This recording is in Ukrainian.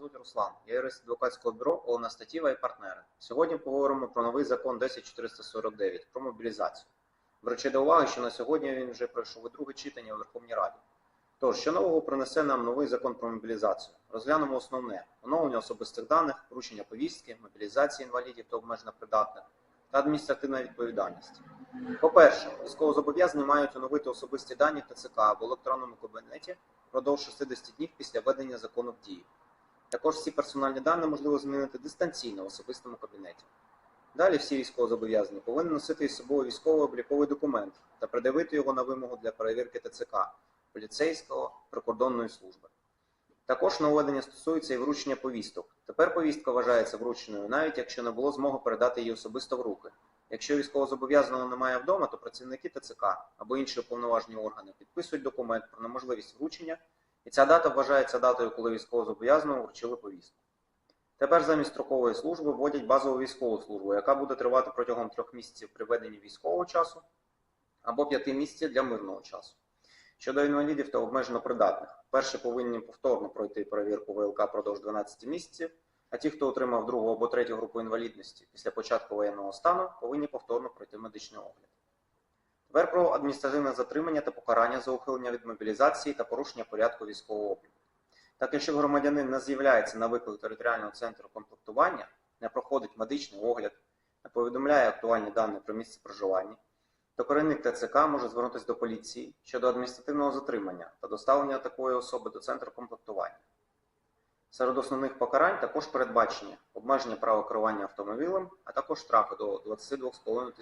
звуть Руслан. Я юрист адвокатського бюро Олена Статіва і партнери. Сьогодні поговоримо про новий закон 10449 про мобілізацію. Беручи до уваги, що на сьогодні він вже пройшов і друге читання у Верховній Раді. Тож, що нового принесе нам новий закон про мобілізацію? Розглянемо основне: оновлення особистих даних, вручення повістки, мобілізація інвалідів та обмежено придатних та адміністративна відповідальність. По-перше, військовозобов'язані мають оновити особисті дані в ТЦК або електронному кабінеті впродовж 60 днів після введення закону в дію. Також всі персональні дані можливо змінити дистанційно в особистому кабінеті. Далі всі військовозобов'язані повинні носити із собою військово-обліковий документ та придавити його на вимогу для перевірки ТЦК, поліцейського, прикордонної служби. Також нововведення стосується і вручення повісток. Тепер повістка вважається врученою, навіть якщо не було змоги передати її особисто в руки. Якщо військовозобов'язаного немає вдома, то працівники ТЦК або інші уповноважені органи підписують документ про неможливість вручення, і ця дата вважається датою, коли військовозобов'язаному вручили повістку. Тепер замість строкової служби вводять базову військову службу, яка буде тривати протягом трьох місяців при веденні військового часу або п'яти місяців для мирного часу. Щодо інвалідів та обмежено придатних, перші повинні повторно пройти перевірку ВЛК впродовж 12 місяців, а ті, хто отримав другу або третю групу інвалідності після початку воєнного стану, повинні повторно пройти медичний огляд. Тепер про адміністративне затримання та покарання за ухилення від мобілізації та порушення порядку військового обліку. Так, якщо громадянин не з'являється на виклик територіального центру комплектування, не проходить медичний огляд, не повідомляє актуальні дані про місце проживання, то керівник ТЦК може звернутися до поліції щодо адміністративного затримання та доставлення такої особи до центру комплектування. Серед основних покарань також передбачені обмеження права керування автомобілем, а також штрафи до 22,5 тисяч